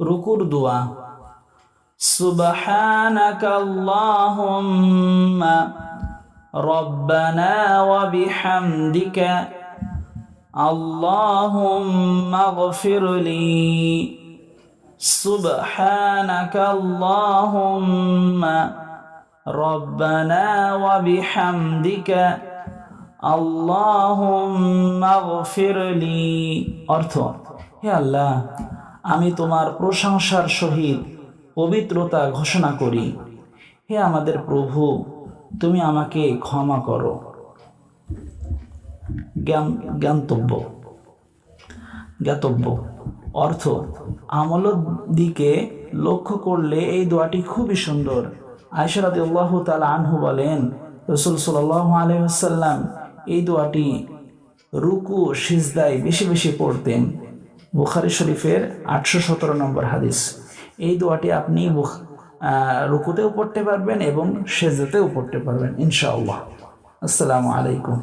রুকুর দোয়া سبحانك اللهم ربنا وبحمدك اللهم اغفر لي سبحانك اللهم ربنا وبحمدك اللهم اغفر لي অর্থ হে আল্লাহ আমি তোমার প্রশংসার সহিত পবিত্রতা ঘোষণা করি। হে আমাদের প্রভু, তুমি আমাকে ক্ষমা করো। জ্ঞান জ্ঞাতব্য। অর্থ আমল দিকে লক্ষ্য করলে এই দোয়াটি খুবই সুন্দর। আয়সারাদ আল্লাহ তালা আনহু বলেন, রসুল সাল্লাহ আলহাম এই দোয়াটি রুকু, সিজদায় বেশি বেশি পড়তেন। বুখারি শরীফের আটশো সতেরো নম্বর হাদিস। এই দোয়াটি আপনি রুকুতেও পড়তে পারবেন এবং সেজেতেও পড়তে পারবেন, ইনশাআল্লাহ। আসসালামু আলাইকুম।